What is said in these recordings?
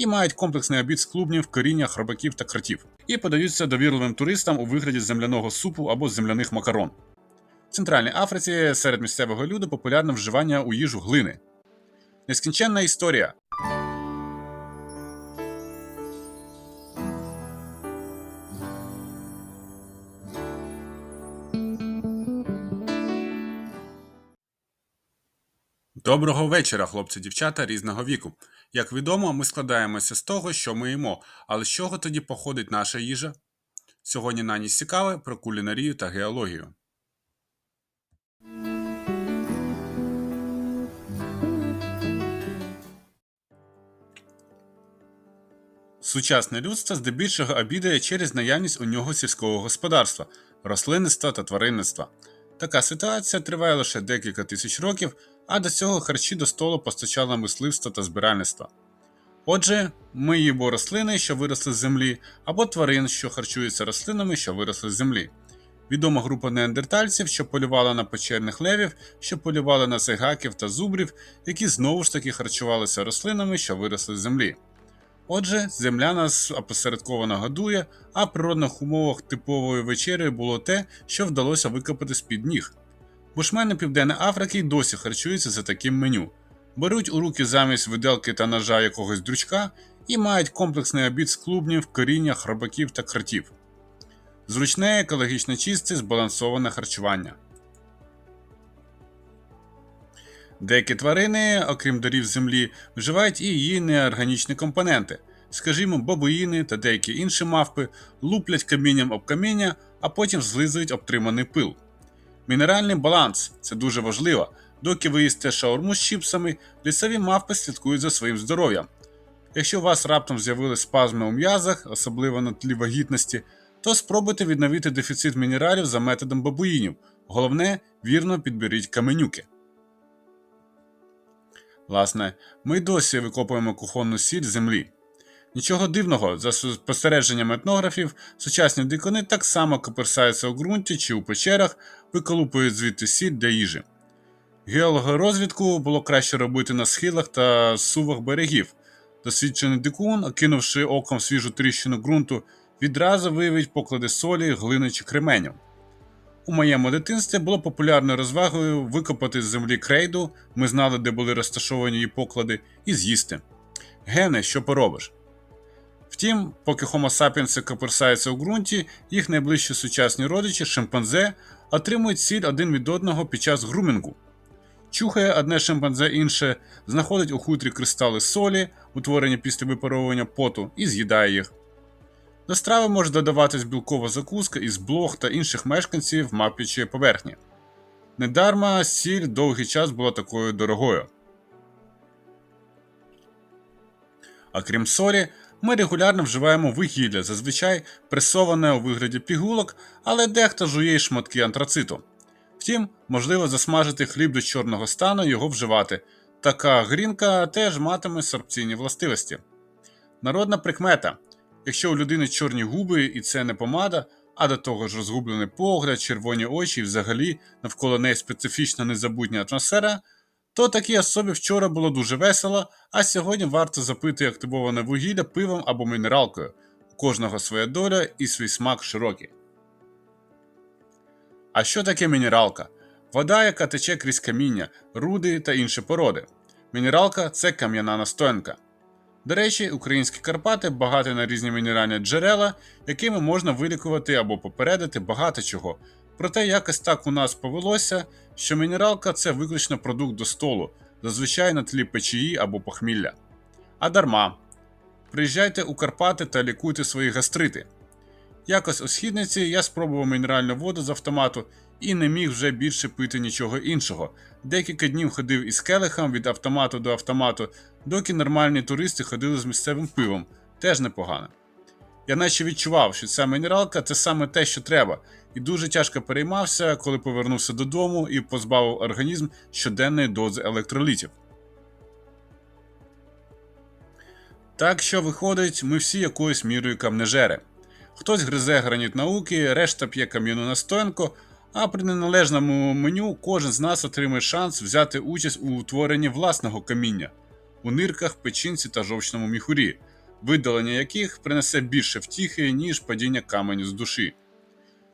і мають комплексний обід з клубнів, коріння, хробаків та кротів, і подаються довірливим туристам у вигляді земляного супу або земляних макарон. В Центральній Африці серед місцевого люду популярне вживання у їжу глини. Нескінченна історія. Доброго вечора, хлопці, дівчата різного віку. Як відомо, ми складаємося з того, що ми їмо, але з чого тоді походить наша їжа? Сьогодні на ніч цікаве про кулінарію та геологію. Сучасне людство здебільшого обідає через наявність у нього сільського господарства, рослинництва та тваринництва. Така ситуація триває лише декілька тисяч років, а до цього харчі до столу постачало мисливство та збиральництво. Отже, ми їмо рослини, що виросли з землі, або тварин, що харчуються рослинами, що виросли з землі. Відома група неандертальців, що полювала на печерних левів, що полювали на сайгаків та зубрів, які знову ж таки харчувалися рослинами, що виросли з землі. Отже, земля нас опосередковано годує, а в природних умовах типовою вечерею було те, що вдалося викопати з-під ніг. Бушмени Південної Африки й досі харчуються за таким меню. Беруть у руки замість виделки та ножа якогось дрючка і мають комплексний обід з клубнів, коріння, хробаків та кротів. Зручне, екологічно чисте, збалансоване харчування. Деякі тварини, окрім дарів землі, вживають і її неорганічні компоненти. Скажімо, бабуїни та деякі інші мавпи луплять камінням об каміння, а потім злизують обтриманий пил. Мінеральний баланс це дуже важливо. Доки ви їсте шаурму з чіпсами, лісові мавпи слідкують за своїм здоров'ям. Якщо у вас раптом з'явились спазми у м'язах, особливо на тлі вагітності, то спробуйте відновити дефіцит мінералів за методом бабуїнів. Головне, вірно підберіть каменюки. Власне, ми досі викопуємо кухонну сіль землі. Нічого дивного, за спостереженням етнографів, сучасні дикуни так само коперсаються у ґрунті чи у печерах, виколупують звідти сіль для їжі. Геологорозвідку було краще робити на схилах та сувах берегів. Досвідчений дикун, окинувши оком свіжу тріщину ґрунту, відразу виявить поклади солі, глини чи кременю. У моєму дитинстві було популярною розвагою викопати з землі крейду, ми знали, де були розташовані її поклади, і з'їсти. Гене, що поробиш? Втім, поки Homo sapiens коперсаються у ґрунті, їх найближчі сучасні родичі, шимпанзе, отримують сіль один від одного під час грумінгу. Чухає одне шимпанзе інше, знаходить у хутрі кристали солі, утворені після випаровування поту, і з'їдає їх. До страви може додаватись білкова закуска із блох та інших мешканців мап'ячої поверхні. Недарма сіль довгий час була такою дорогою. А крім солі, ми регулярно вживаємо вугілля, зазвичай пресоване у вигляді пігулок, але дехто жує й шматки антрациту. Втім, можливо засмажити хліб до чорного стану і його вживати. Така грінка теж матиме сорбційні властивості. Народна прикмета. Якщо у людини чорні губи і це не помада, а до того ж розгублений погляд, червоні очі і взагалі навколо неї специфічна незабутня атмосфера, то такій особі вчора було дуже весело, а сьогодні варто запити активоване вугілля пивом або мінералкою. У кожного своя доля і свій смак широкий. А що таке мінералка? Вода, яка тече крізь каміння, руди та інші породи. Мінералка це кам'яна настоянка. До речі, українські Карпати багаті на різні мінеральні джерела, якими можна вилікувати або попередити багато чого. Проте якось так у нас повелося, що мінералка це виключно продукт до столу, зазвичай на тлі печії або похмілля. А дарма. Приїжджайте у Карпати та лікуйте свої гастрити. Якось у східниці я спробував мінеральну воду з автомату і не міг вже більше пити нічого іншого. Декілька днів ходив із келихом від автомату до автомату, доки нормальні туристи ходили з місцевим пивом, теж непогано. Я наче відчував, що ця мінералка це саме те, що треба, і дуже тяжко переймався, коли повернувся додому і позбавив організм щоденної дози електролітів. Так що виходить, ми всі якоюсь мірою камнежери. Хтось гризе граніт науки, решта п'є кам'яну настоянку, а при неналежному меню кожен з нас отримає шанс взяти участь у утворенні власного каміння у нирках, печінці та жовчному міхурі. Видалення яких принесе більше втіхи, ніж падіння каменю з душі.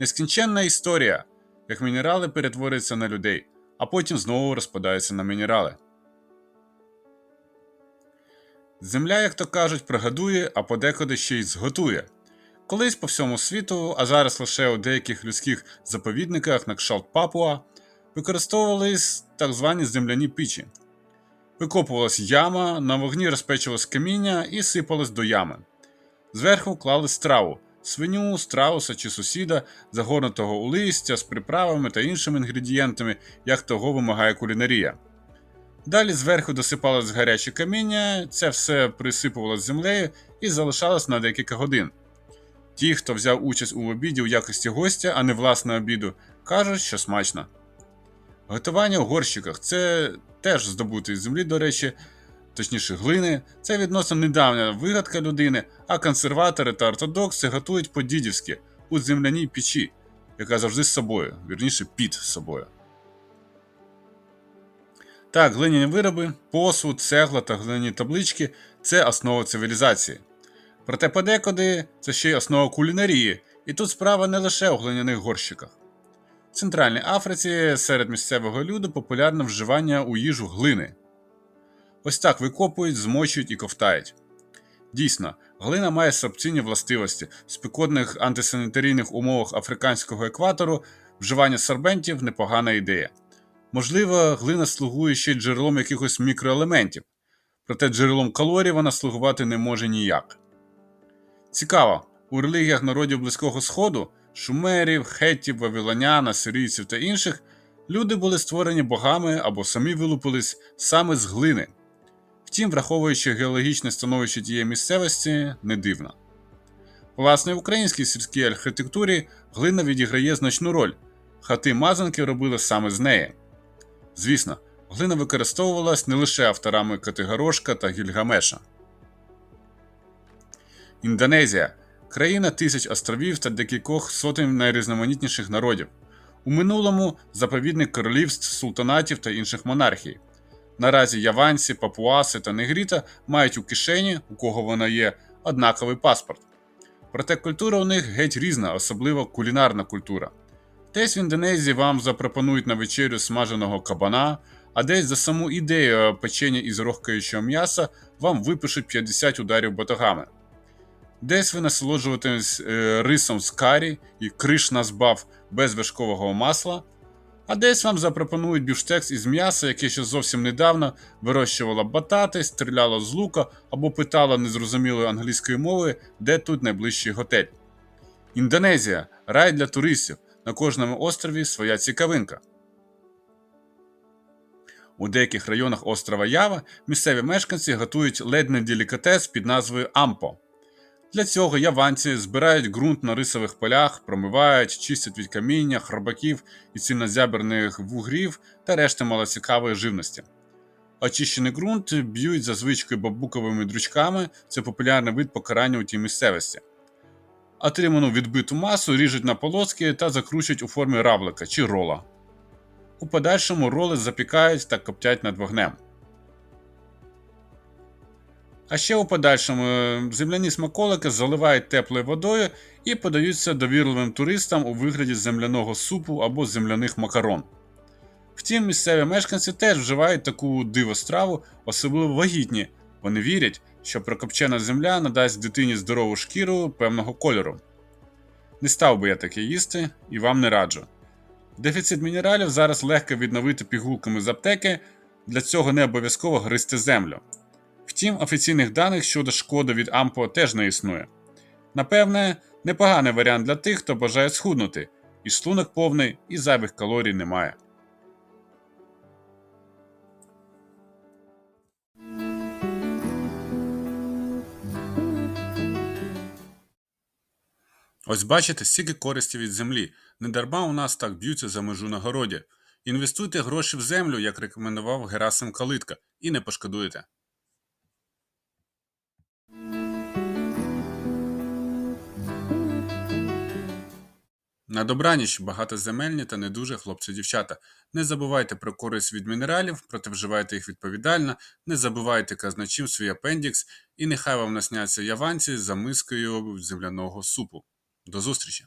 Нескінченна історія, як мінерали перетворюються на людей, а потім знову розпадаються на мінерали. Земля, як то кажуть, пригадує, а подекуди ще й зготує. Колись по всьому світу, а зараз лише у деяких людських заповідниках на кшалт Папуа, використовувались так звані земляні пічі. Викопувалась яма, на вогні розпечувалось каміння і сипалось до ями. Зверху клали страву, свиню, страуса чи сусіда, загорнутого у листя з приправами та іншими інгредієнтами, як того вимагає кулінарія. Далі зверху досипалось гаряче каміння, це все присипувалось землею і залишалось на декілька годин. Ті, хто взяв участь у обіді у якості гостя, а не власне обіду, кажуть, що смачно. Готування у горщиках це теж здобутий землі, до речі, точніше глини. Це відносно недавня вигадка людини, а консерватори та ортодокси готують по-дідівськи у земляній печі, яка завжди з собою, вірніше під собою. Так, глиняні вироби, посуд, цегла та глиняні таблички це основа цивілізації. Проте подекуди це ще й основа кулінарії, і тут справа не лише у глиняних горщиках. Центральній Африці серед місцевого люду популярне вживання у їжу глини. Ось так викопують, змочують і ковтають. Дійсно, глина має сорбційні властивості. В спекотних антисанітарійних умовах африканського екватору вживання сорбентів непогана ідея. Можливо, глина слугує ще джерелом якихось мікроелементів, проте джерелом калорій вона слугувати не може ніяк. Цікаво, у релігіях народів Близького Сходу шумерів, хеттів, вавилонян, асирійців та інших люди були створені богами або самі вилупились саме з глини. Втім, враховуючи геологічне становище тієї місцевості, не дивно. Власне, в українській сільській архітектурі глина відіграє значну роль, хати мазанки робили саме з неї. Звісно, глина використовувалась не лише авторами Катигарошка та Гільгамеша. Індонезія країна тисяч островів та декількох сотень найрізноманітніших народів. У минулому заповідник королівств, султанатів та інших монархій. Наразі яванці, папуаси та негріта мають у кишені, у кого вона є, однаковий паспорт. Проте культура у них геть різна, особливо кулінарна культура. Десь в Індонезії вам запропонують на вечерю смаженого кабана, а десь за саму ідею печення із рохкаючого м'яса вам випишуть 50 ударів батогами. Десь ви насолоджуватиметесь е, рисом з карі і кришна збав без вершкового масла, а десь вам запропонують бюштекс із м'яса, яке ще зовсім недавно вирощувало батати, стріляло з лука або питало незрозумілою англійською мовою, де тут найближчий готель. Індонезія рай для туристів. На кожному острові своя цікавинка. У деяких районах острова Ява місцеві мешканці готують ледь не делікатес під назвою Ампо. Для цього яванці збирають ґрунт на рисових полях, промивають, чистять від каміння, хробаків і ціннозяберних вугрів та решти малоцікавої живності. Очищений ґрунт б'ють за звичкою бабуковими дручками, це популярний вид покарання у тій місцевості. Отриману відбиту масу ріжуть на полоски та закручують у формі равлика чи рола. У подальшому роли запікають та коптять над вогнем. А ще у подальшому е, земляні смаколики заливають теплою водою і подаються довірливим туристам у вигляді земляного супу або земляних макарон. Втім, місцеві мешканці теж вживають таку дивостраву, особливо вагітні. Вони вірять, що прокопчена земля надасть дитині здорову шкіру певного кольору. Не став би я таке їсти і вам не раджу. Дефіцит мінералів зараз легко відновити пігулками з аптеки, для цього не обов'язково гризти землю. Втім, офіційних даних щодо шкоди від АМПО теж не існує. Напевне, непоганий варіант для тих, хто бажає схуднути, і шлунок повний, і зайвих калорій немає. Ось бачите, стільки користі від землі. Недарма у нас так б'ються за межу на городі. Інвестуйте гроші в землю, як рекомендував Герасим Калитка, і не пошкодуєте. На добраніч, багатоземельні та не дуже хлопці-дівчата. Не забувайте про користь від мінералів, проте вживайте їх відповідально, не забувайте казначів свій апендікс, і нехай вам насняться яванці за мискою земляного супу. До зустрічі!